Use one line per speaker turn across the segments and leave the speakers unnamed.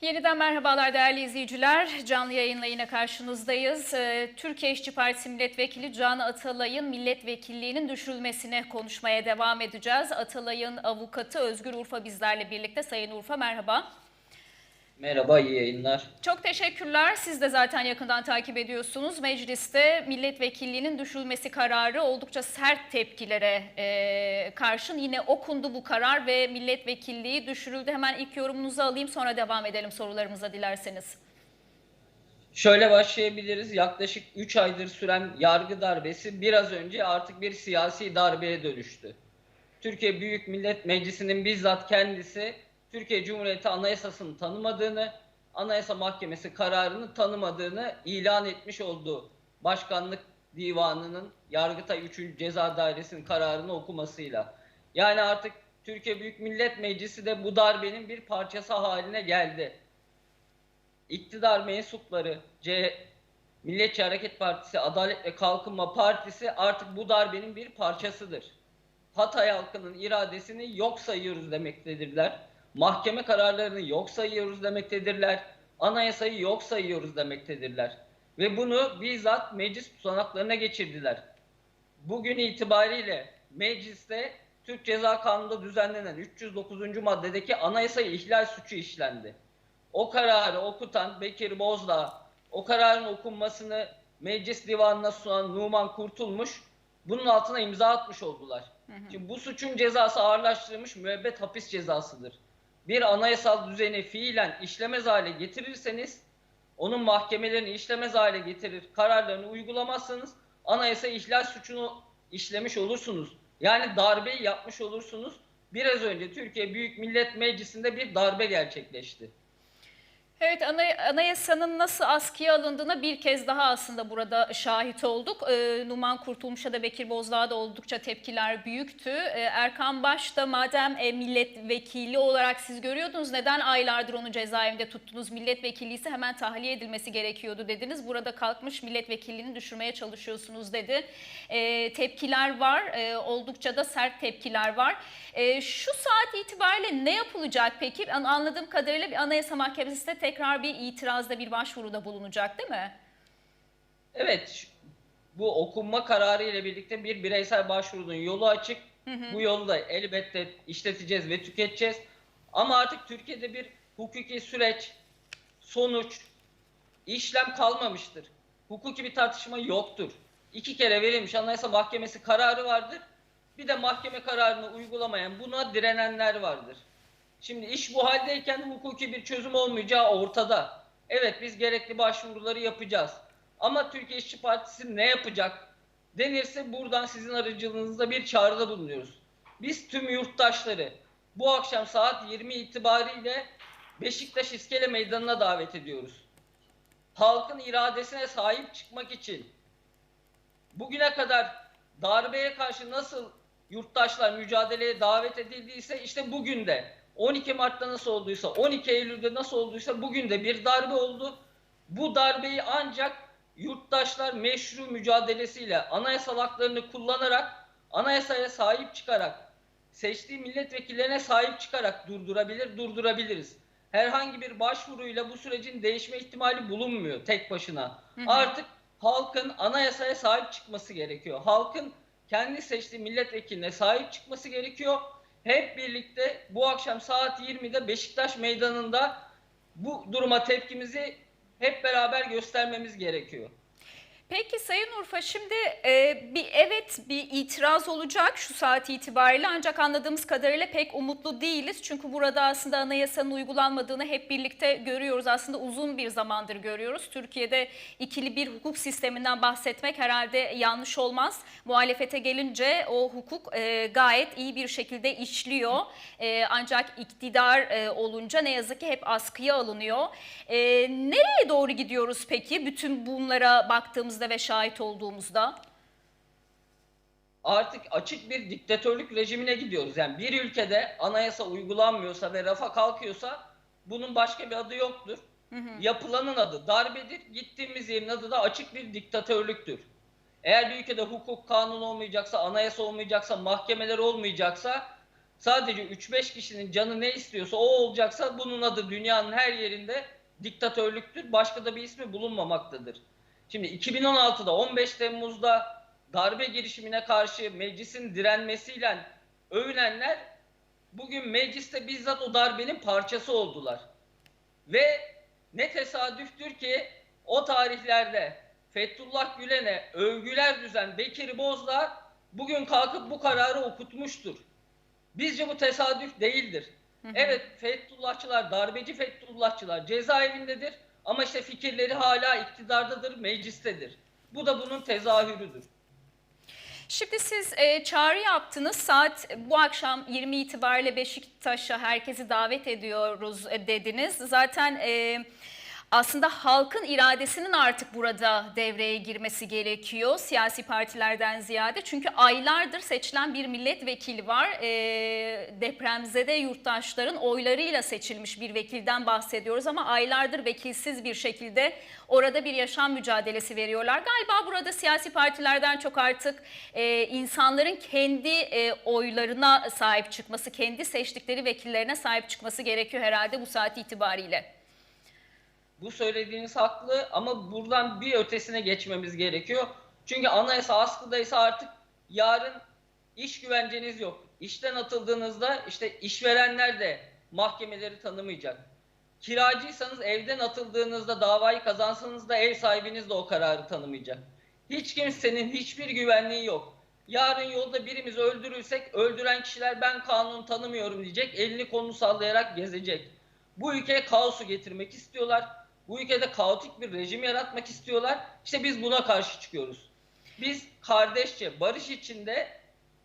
Yeniden merhabalar değerli izleyiciler. Canlı yayınla yine karşınızdayız. Ee, Türkiye İşçi Partisi Milletvekili Can Atalay'ın milletvekilliğinin düşürülmesine konuşmaya devam edeceğiz. Atalay'ın avukatı Özgür Urfa bizlerle birlikte. Sayın Urfa merhaba.
Merhaba, iyi yayınlar.
Çok teşekkürler. Siz de zaten yakından takip ediyorsunuz. Mecliste milletvekilliğinin düşürülmesi kararı oldukça sert tepkilere e, karşın yine okundu bu karar ve milletvekilliği düşürüldü. Hemen ilk yorumunuzu alayım sonra devam edelim sorularımıza dilerseniz.
Şöyle başlayabiliriz. Yaklaşık 3 aydır süren yargı darbesi biraz önce artık bir siyasi darbeye dönüştü. Türkiye Büyük Millet Meclisi'nin bizzat kendisi Türkiye Cumhuriyeti Anayasası'nı tanımadığını, Anayasa Mahkemesi kararını tanımadığını ilan etmiş olduğu Başkanlık Divanı'nın Yargıtay 3. Ceza Dairesi'nin kararını okumasıyla. Yani artık Türkiye Büyük Millet Meclisi de bu darbenin bir parçası haline geldi. İktidar mensupları, C Milliyetçi Hareket Partisi, Adalet ve Kalkınma Partisi artık bu darbenin bir parçasıdır. Hatay halkının iradesini yok sayıyoruz demektedirler. Mahkeme kararlarını yok sayıyoruz demektedirler. Anayasayı yok sayıyoruz demektedirler. Ve bunu bizzat meclis tutanaklarına geçirdiler. Bugün itibariyle mecliste Türk Ceza Kanunu'nda düzenlenen 309. maddedeki anayasayı ihlal suçu işlendi. O kararı okutan Bekir Bozdağ, o kararın okunmasını meclis divanına sunan Numan Kurtulmuş bunun altına imza atmış oldular. Şimdi bu suçun cezası ağırlaştırılmış müebbet hapis cezasıdır. Bir anayasal düzeni fiilen işlemez hale getirirseniz onun mahkemelerini işlemez hale getirir, kararlarını uygulamazsanız anayasa ihlal suçunu işlemiş olursunuz. Yani darbeyi yapmış olursunuz. Biraz önce Türkiye Büyük Millet Meclisi'nde bir darbe gerçekleşti.
Evet anay- anayasanın nasıl askıya alındığına bir kez daha aslında burada şahit olduk. Ee, Numan Kurtulmuş'a da Bekir Bozdağ'a da oldukça tepkiler büyüktü. Ee, Erkan Baş da madem e, milletvekili olarak siz görüyordunuz neden aylardır onu cezaevinde tuttunuz? Milletvekili ise hemen tahliye edilmesi gerekiyordu dediniz. Burada kalkmış milletvekilliğini düşürmeye çalışıyorsunuz dedi. Ee, tepkiler var Ee, oldukça da sert tepkiler var. Ee, şu saat itibariyle ne yapılacak peki? An- Anladığım kadarıyla bir anayasa mahkemesinde tekrar bir itirazda bir başvuruda bulunacak değil mi?
Evet, bu okunma kararı ile birlikte bir bireysel başvurunun yolu açık. Bu yolu da elbette işleteceğiz ve tüketeceğiz. Ama artık Türkiye'de bir hukuki süreç, sonuç, işlem kalmamıştır. Hukuki bir tartışma yoktur. İki kere verilmiş Anayasa Mahkemesi kararı vardır. Bir de mahkeme kararını uygulamayan, buna direnenler vardır. Şimdi iş bu haldeyken hukuki bir çözüm olmayacağı ortada. Evet biz gerekli başvuruları yapacağız. Ama Türkiye İşçi Partisi ne yapacak denirse buradan sizin aracılığınızda bir çağrıda bulunuyoruz. Biz tüm yurttaşları bu akşam saat 20 itibariyle Beşiktaş İskele Meydanı'na davet ediyoruz. Halkın iradesine sahip çıkmak için bugüne kadar darbeye karşı nasıl yurttaşlar mücadeleye davet edildiyse işte bugün de 12 Mart'ta nasıl olduysa 12 Eylül'de nasıl olduysa bugün de bir darbe oldu. Bu darbeyi ancak yurttaşlar meşru mücadelesiyle anayasal haklarını kullanarak anayasaya sahip çıkarak seçtiği milletvekillerine sahip çıkarak durdurabilir, durdurabiliriz. Herhangi bir başvuruyla bu sürecin değişme ihtimali bulunmuyor tek başına. Artık halkın anayasaya sahip çıkması gerekiyor. Halkın kendi seçtiği milletvekiline sahip çıkması gerekiyor. Hep birlikte bu akşam saat 20'de Beşiktaş Meydanı'nda bu duruma tepkimizi hep beraber göstermemiz gerekiyor.
Peki Sayın Urfa şimdi e, bir evet bir itiraz olacak şu saat itibariyle ancak anladığımız kadarıyla pek umutlu değiliz. Çünkü burada aslında anayasanın uygulanmadığını hep birlikte görüyoruz. Aslında uzun bir zamandır görüyoruz. Türkiye'de ikili bir hukuk sisteminden bahsetmek herhalde yanlış olmaz. Muhalefete gelince o hukuk e, gayet iyi bir şekilde işliyor. E, ancak iktidar e, olunca ne yazık ki hep askıya alınıyor. E, nereye doğru gidiyoruz peki bütün bunlara baktığımızda ve şahit olduğumuzda?
Artık açık bir diktatörlük rejimine gidiyoruz. Yani bir ülkede anayasa uygulanmıyorsa ve rafa kalkıyorsa bunun başka bir adı yoktur. Yapılanın adı darbedir. Gittiğimiz yerin adı da açık bir diktatörlüktür. Eğer bir ülkede hukuk, kanun olmayacaksa, anayasa olmayacaksa, mahkemeler olmayacaksa sadece 3-5 kişinin canı ne istiyorsa o olacaksa bunun adı dünyanın her yerinde diktatörlüktür. Başka da bir ismi bulunmamaktadır. Şimdi 2016'da 15 Temmuz'da darbe girişimine karşı meclisin direnmesiyle övünenler bugün mecliste bizzat o darbenin parçası oldular. Ve ne tesadüftür ki o tarihlerde Fethullah Gülen'e övgüler düzen Bekir Bozdağ bugün kalkıp bu kararı okutmuştur. Bizce bu tesadüf değildir. Evet Fethullahçılar, darbeci Fethullahçılar cezaevindedir ama işte fikirleri hala iktidardadır, meclistedir. Bu da bunun tezahürüdür.
Şimdi siz e, çağrı yaptınız. Saat bu akşam 20 itibariyle Beşiktaş'a herkesi davet ediyoruz e, dediniz. Zaten e, aslında halkın iradesinin artık burada devreye girmesi gerekiyor siyasi partilerden ziyade. Çünkü aylardır seçilen bir milletvekili var. E, depremzede yurttaşların oylarıyla seçilmiş bir vekilden bahsediyoruz ama aylardır vekilsiz bir şekilde orada bir yaşam mücadelesi veriyorlar. Galiba burada siyasi partilerden çok artık e, insanların kendi e, oylarına sahip çıkması, kendi seçtikleri vekillerine sahip çıkması gerekiyor herhalde bu saat itibariyle.
Bu söylediğiniz haklı ama buradan bir ötesine geçmemiz gerekiyor. Çünkü anayasa askıdaysa artık yarın iş güvenceniz yok. İşten atıldığınızda işte işverenler de mahkemeleri tanımayacak. Kiracıysanız evden atıldığınızda davayı kazansanız da ev sahibiniz de o kararı tanımayacak. Hiç kimsenin hiçbir güvenliği yok. Yarın yolda birimiz öldürülsek öldüren kişiler ben kanunu tanımıyorum diyecek. Elini kolunu sallayarak gezecek. Bu ülkeye kaosu getirmek istiyorlar. Bu ülkede kaotik bir rejim yaratmak istiyorlar. İşte biz buna karşı çıkıyoruz. Biz kardeşçe, barış içinde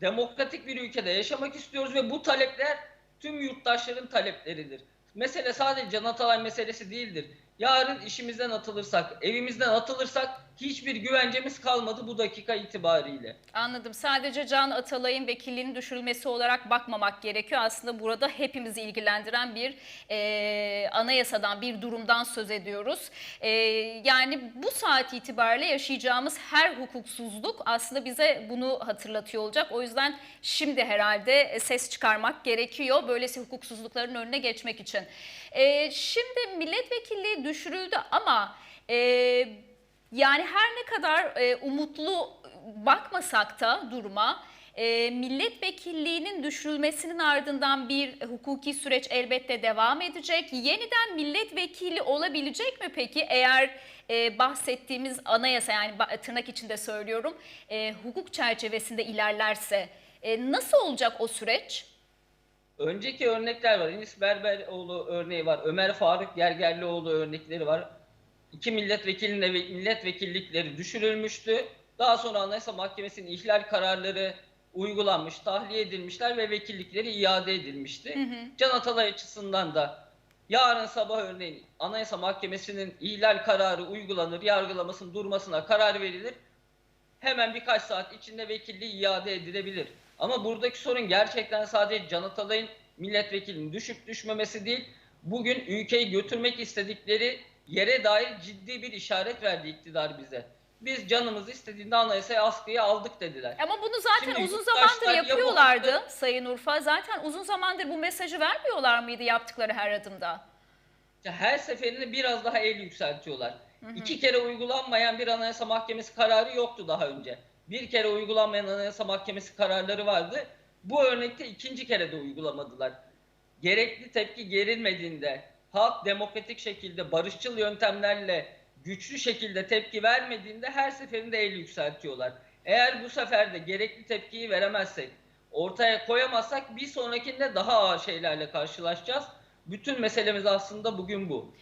demokratik bir ülkede yaşamak istiyoruz ve bu talepler tüm yurttaşların talepleridir. Mesele sadece Can Atalay meselesi değildir. Yarın işimizden atılırsak, evimizden atılırsak hiçbir güvencemiz kalmadı bu dakika itibariyle.
Anladım. Sadece Can Atalay'ın vekilliğinin düşürülmesi olarak bakmamak gerekiyor. Aslında burada hepimizi ilgilendiren bir e, anayasadan, bir durumdan söz ediyoruz. E, yani bu saat itibariyle yaşayacağımız her hukuksuzluk aslında bize bunu hatırlatıyor olacak. O yüzden şimdi herhalde ses çıkarmak gerekiyor. Böylesi hukuksuzlukların önüne geçmek için. E, şimdi milletvekilliği düşürüldü ama... E, yani her ne kadar e, umutlu bakmasak da duruma e, milletvekilliğinin düşürülmesinin ardından bir hukuki süreç elbette devam edecek. Yeniden milletvekili olabilecek mi peki eğer e, bahsettiğimiz anayasa yani tırnak içinde söylüyorum e, hukuk çerçevesinde ilerlerse e, nasıl olacak o süreç?
Önceki örnekler var. Enis Berberoğlu örneği var. Ömer Faruk Gergerlioğlu örnekleri var. İki milletvekilinin milletvekillikleri düşürülmüştü. Daha sonra Anayasa Mahkemesi'nin ihlal kararları uygulanmış, tahliye edilmişler ve vekillikleri iade edilmişti. Can Atalay açısından da yarın sabah örneğin Anayasa Mahkemesi'nin ihlal kararı uygulanır, yargılamasının durmasına karar verilir. Hemen birkaç saat içinde vekilliği iade edilebilir. Ama buradaki sorun gerçekten sadece Can Atalay'ın milletvekilinin düşüp düşmemesi değil, bugün ülkeyi götürmek istedikleri yere dair ciddi bir işaret verdi iktidar bize. Biz canımızı istediğinde anayasaya askıya aldık dediler.
Ama bunu zaten
Şimdi
uzun zamandır yapıyorlardı
haklı-
Sayın Urfa. Zaten uzun zamandır bu mesajı vermiyorlar mıydı yaptıkları her adımda?
Her seferinde biraz daha el yükseltiyorlar. İki kere uygulanmayan bir anayasa mahkemesi kararı yoktu daha önce. Bir kere uygulanmayan anayasa mahkemesi kararları vardı. Bu örnekte ikinci kere de uygulamadılar. Gerekli tepki gerilmediğinde, halk demokratik şekilde, barışçıl yöntemlerle, güçlü şekilde tepki vermediğinde her seferinde el yükseltiyorlar. Eğer bu sefer de gerekli tepkiyi veremezsek, ortaya koyamazsak bir sonrakinde daha ağır şeylerle karşılaşacağız. Bütün meselemiz aslında bugün bu.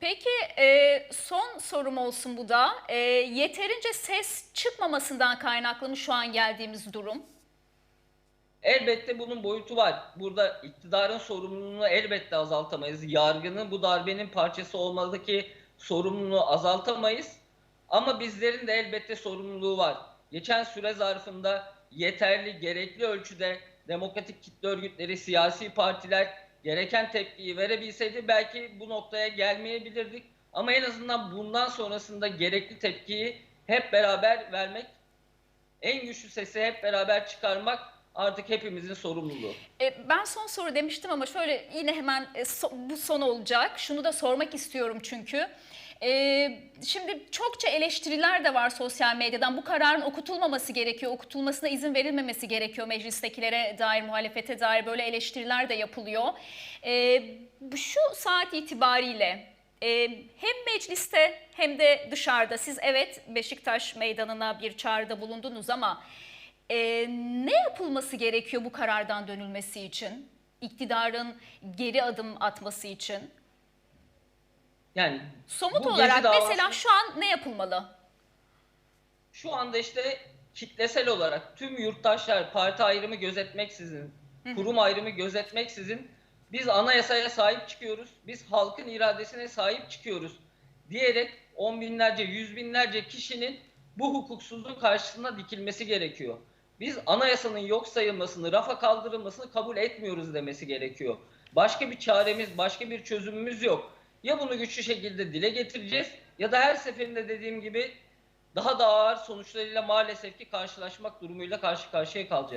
Peki e, son sorum olsun bu da. E, yeterince ses çıkmamasından kaynaklı mı şu an geldiğimiz durum?
Elbette bunun boyutu var. Burada iktidarın sorumluluğunu elbette azaltamayız. Yargının bu darbenin parçası olmadaki sorumluluğunu azaltamayız. Ama bizlerin de elbette sorumluluğu var. Geçen süre zarfında yeterli, gerekli ölçüde demokratik kitle örgütleri, siyasi partiler gereken tepkiyi verebilseydi belki bu noktaya gelmeyebilirdik. Ama en azından bundan sonrasında gerekli tepkiyi hep beraber vermek, en güçlü sesi hep beraber çıkarmak artık hepimizin sorumluluğu.
E, ben son soru demiştim ama şöyle yine hemen e, so- bu son olacak. Şunu da sormak istiyorum çünkü. E, şimdi çokça eleştiriler de var sosyal medyadan. Bu kararın okutulmaması gerekiyor, okutulmasına izin verilmemesi gerekiyor meclistekilere dair, muhalefete dair böyle eleştiriler de yapılıyor. E, bu şu saat itibariyle e, hem mecliste hem de dışarıda siz evet Beşiktaş meydanına bir çağrıda bulundunuz ama e, ne yapılması gerekiyor bu karardan dönülmesi için? İktidarın geri adım atması için?
Yani
Somut
bu
olarak
davası-
mesela şu an ne yapılmalı?
Şu anda işte kitlesel olarak tüm yurttaşlar parti ayrımı gözetmeksizin, kurum ayrımı gözetmeksizin biz anayasaya sahip çıkıyoruz, biz halkın iradesine sahip çıkıyoruz diyerek on binlerce, yüz binlerce kişinin bu hukuksuzluğun karşısına dikilmesi gerekiyor. Biz anayasanın yok sayılmasını, rafa kaldırılmasını kabul etmiyoruz demesi gerekiyor. Başka bir çaremiz, başka bir çözümümüz yok. Ya bunu güçlü şekilde dile getireceğiz ya da her seferinde dediğim gibi daha da ağır sonuçlarıyla maalesef ki karşılaşmak durumuyla karşı karşıya kalacağız.